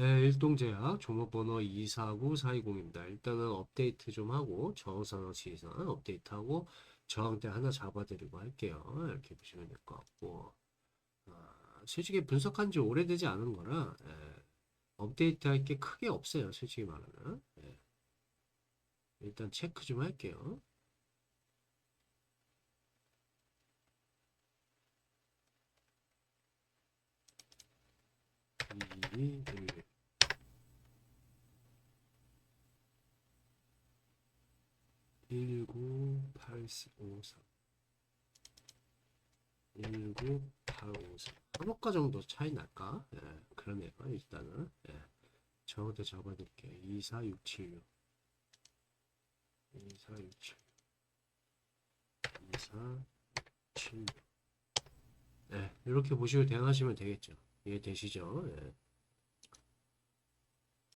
네, 일동제약 종목번호 249420입니다. 일단은 업데이트 좀 하고 저항선 지지선 업데이트하고 저항대 하나 잡아드리고 할게요. 이렇게 보시면 될 것 같고 아, 솔직히 분석한 지 오래되지 않은 거라 예, 업데이트 할 게 크게 없어요. 솔직히 말하면 예. 일단 체크 좀 할게요. 이, 일, 198453 19853 한옥가 정도 차이 날까? 예, 그러네요 일단은. 예, 저것도 잡아드릴게요 24676 24676 24676 예, 이렇게 보시고 대응하시면 되겠죠. 이해 되시죠? 예.